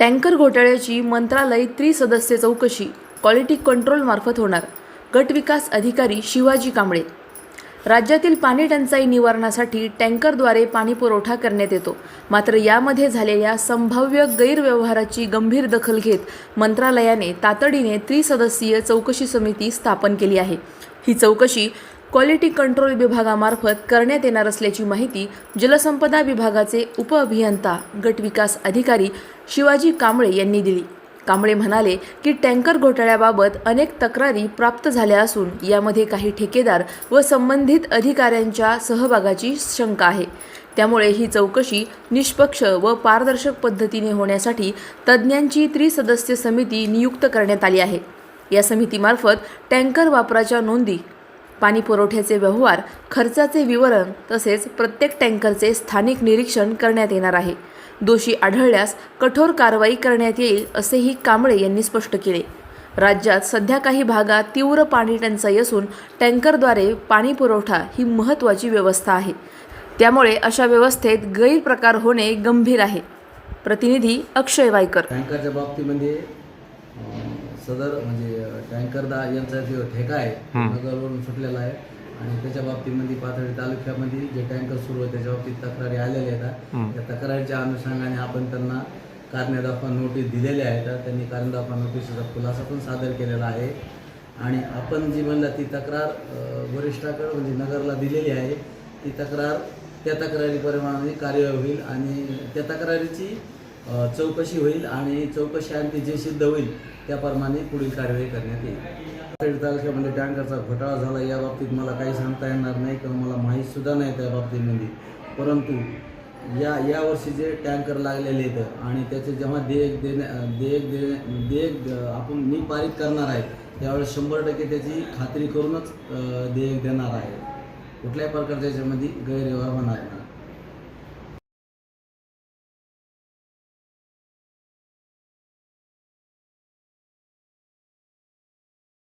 Tanker घोटाळ्याची मंत्रालय त्रिसदस्य चौकशी क्वालिटी कंट्रोलमार्फत होणार गटविकास अधिकारी शिवाजी कांबळे. राज्यातील पाणी टंचाई निवारणासाठी टँकरद्वारे पाणीपुरवठा करण्यात येतो मात्र यामध्ये झालेल्या संभाव्य गैरव्यवहाराची गंभीर दखल घेत मंत्रालयाने तातडीने त्रिसदस्यीय चौकशी समिती स्थापन केली आहे. ही चौकशी क्वालिटी कंट्रोल विभागामार्फत करण्यात येणार असल्याची माहिती जलसंपदा विभागाचे उपअभियंता गटविकास अधिकारी शिवाजी कांबळे यांनी दिली. कांबळे म्हणाले की टँकर घोटाळ्याबाबत अनेक तक्रारी प्राप्त झाल्या असून यामध्ये काही ठेकेदार व संबंधित अधिकाऱ्यांच्या सहभागाची शंका आहे. त्यामुळे ही चौकशी निष्पक्ष व पारदर्शक पद्धतीने होण्यासाठी तज्ज्ञांची त्रिसदस्य समिती नियुक्त करण्यात आली आहे. या समितीमार्फत टँकर वापराच्या नोंदी पाणी पुरवठ्याचे व्यवहार खर्चाचे विवरण तसेच प्रत्येक टँकरचे स्थानिक निरीक्षण करण्यात येणार आहे. दोषी आढळल्यास कठोर कारवाई करण्यात येईल असेही कांबळे यांनी स्पष्ट केले. राज्यात सध्या काही भागात तीव्र पाणी टंचाई असून टँकरद्वारे पाणी पुरवठा ही महत्त्वाची व्यवस्था आहे. त्यामुळे अशा व्यवस्थेत गैरप्रकार होणे गंभीर आहे. प्रतिनिधी अक्षय वायकर. टँकरच्या बाबतीमध्ये सदर म्हणजे टँकर दा यांचा जो ठेका आहे नगरवरून सुटलेला आहे. आणि त्याच्या बाबतीमध्ये पाथर्डी तालुक्यामध्ये जे टँकर सुरू आहे त्याच्या बाबतीत तक्रारी आलेल्या आहेत. त्या तक्रारीच्या अनुषंगाने आपण त्यांना कारणे नोटीस दिलेल्या आहेत त्यांनी कारणे नोटीसचा खुलासा पण सादर केलेला आहे. आणि आपण जी म्हणलं ती तक्रार वरिष्ठाकडे म्हणजे नगरला दिलेली आहे. ती तक्रार त्या तक्रारीप्रमाणे कार्यवाही होईल आणि त्या तक्रारीची चौकशी होईल आणि चौकशी अंती जे सिद्ध होईल त्याप्रमाणे पुढील कार्यवाही करण्यात येईल. पेठ तालुक्यामध्ये टँकरचा घोटाळा झाला या बाबतीत मला काही सांगता येणार नाही किंवा मला माहीत सुद्धा नाही त्या बाबतीमध्ये. परंतु या यावर्षी जे टँकर लागलेले आहेत आणि त्याचे जेव्हा देयक देण्या देयक देणे देयक आपण मी पारित करणार आहे त्यावेळेस शंभर टक्के त्याची खात्री करूनच देयक देणार आहे. कुठल्याही प्रकारच्या याच्यामध्ये गैरव्यवहार होणार नाही.